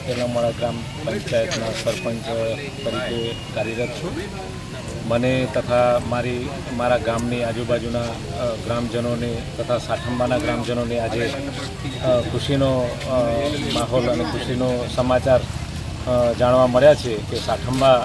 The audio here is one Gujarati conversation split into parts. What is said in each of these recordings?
પટેલનામાળા ગ્રામ પંચાયતના સરપંચ તરીકે કાર્યરત છું. મને તથા મારી, મારા ગામની આજુબાજુના ગ્રામજનોને તથા સાઠંબાના ગ્રામજનોને આજે ખુશીનો માહોલ અને ખુશીનો સમાચાર જાણવા મળ્યા છે કે સાઠંબા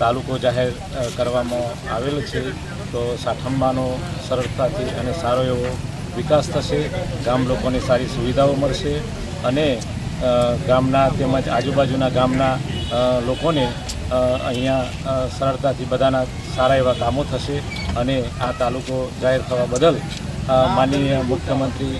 તાલુકો જાહેર કરવામાં આવેલ છે. તો સાઠંબાનો સરળતાથી અને સારો એવો વિકાસ થશે. ગામ લોકોને સારી સુવિધાઓ મળશે અને ગામના તેમજ આજુબાજુના ગામના લોકોને અહીંયા સરળતાથી બધાના સારા એવા કામો થશે અને આ તાલુકો જાહેર થવા બદલ માનનીય મુખ્યમંત્રી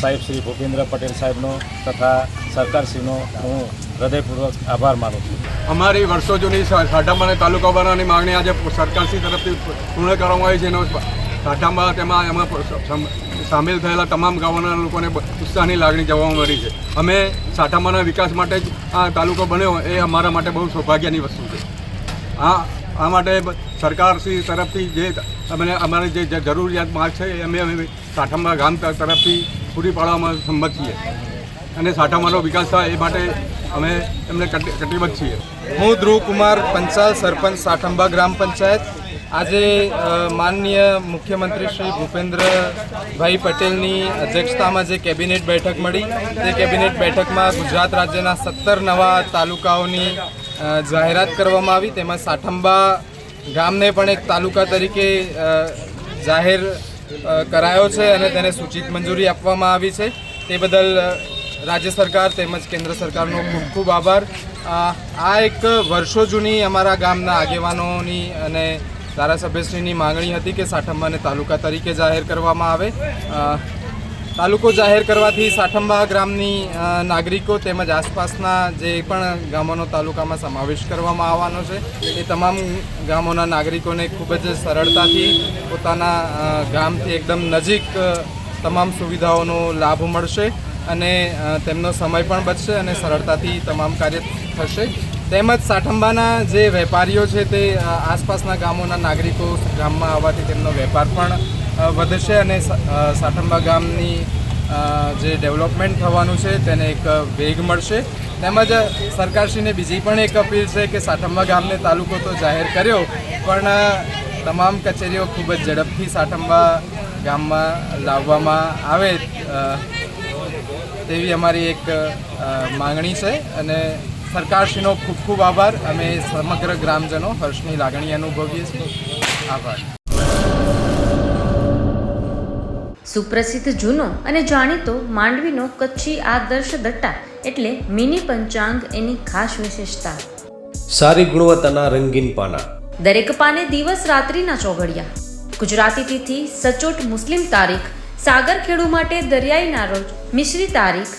સાહેબ શ્રી ભૂપેન્દ્ર પટેલ સાહેબનો તથા સરકારશ્રીનો હું હૃદયપૂર્વક આભાર માનું છું. અમારી વર્ષો જૂની સાઠામાં તાલુકા બનાવવાની માંગણી આજે સરકારશ્રી તરફથી પૂર્ણ કરવામાં આવી છે. એનો સાઠામાં તેમાં એમાં સામેલ થયેલા તમામ ગામોના લોકોને ઉત્સાહની લાગણી જોવા મળી છે. અમે સાઠામાના વિકાસ માટે જ આ તાલુકો બન્યો એ અમારા માટે બહુ સૌભાગ્યની વસ્તુ છે. આ આ માટે સરકારશ્રી તરફથી જે અમને અમારે જે જરૂરિયાત માર્ગ છે એ અમે અમે સાઠામા ગામ તરફથી પૂરી પાડવામાં સંમત છીએ. અને સાઠામાનો વિકાસ થાય એ માટે અમે એમને કટિ- કટિબદ્ધ છીએ. હું ધ્રુવ કુમાર પંચાલ, સરપંચ સાઠંબા ગ્રામ પંચાયત. આજે માનનીય મુખ્યમંત્રી શ્રી ભૂપેન્દ્રભાઈ પટેલની અધ્યક્ષતામાં જે કેબિનેટ બેઠક મળી, તે કેબિનેટ બેઠકમાં ગુજરાત રાજ્યના સત્તર નવા તાલુકાઓની જાહેરાત કરવામાં આવી. તેમાં સાઠંબા ગામને પણ એક તાલુકા તરીકે જાહેર કરાયો છે અને તેને સૂચિત મંજૂરી આપવામાં આવી છે. તે બદલ રાજ્ય સરકાર તેમજ કેન્દ્ર સરકારનો ખૂબ ખૂબ આભાર. આ એક વર્ષો જૂની અમારા ગામના આગેવાનોની અને ધારાસભ્યશ્રીની માંગણી હતી કે સાઠંબાને તાલુકા તરીકે જાહેર કરવામાં આવે. તાલુકો જાહેર કરવાથી સાઠંબા ગ્રામની નાગરિકો તેમજ આસપાસના જે પણ ગામોનો તાલુકામાં સમાવેશ કરવામાં આવવાનો છે, એ તમામ ગામોના નાગરિકોને ખૂબ જ સરળતાથી પોતાના ગામથી એકદમ નજીક તમામ સુવિધાઓનો લાભ મળશે અને તેમનો સમય પણ બચશે અને સરળતાથી તમામ કાર્ય થશે. તેમજ સાઠંબાના જે વેપારીઓ છે તે આસપાસના ગામોના નાગરિકો ગામમાં આવવાથી તેમનો વેપાર પણ વધશે અને સાઠંબા ગામની જે ડેવલપમેન્ટ થવાનું છે તેને એક વેગ મળશે. તેમજ સરકારશ્રીને બીજી પણ એક અપીલ છે કે સાઠંબા ગામને તાલુકો તો જાહેર કર્યો, પણ તમામ કચેરીઓ ખૂબ જ ઝડપથી સાઠંબા ગામમાં લાવવામાં આવે તેવી અમારી એક માંગણી છે અને સરકારશ્રીનો ખૂબ ખૂબ આભાર. અમે સમગ્ર ગ્રામજનો હર્ષની લાગણી અનુભવીએ છીએ. આભાર. સુપ્રસિદ્ધ જૂનો અને જાણીતો માંડવીનો કચ્છી આદર્શ દટ્ટા એટલે મિની પંચાંગ એની ખાસ વિશેષતા. સારી ગુણવત્તાના રંગીન પાના. દરેક પાને દિવસ રાત્રિના ચોઘડિયા. ગુજરાતી તિથિ સચોટ મુસ્લિમ તારીખ સાગર ખેડુ માટે દરિયાઈના રોજ મિશ્રી તારીખ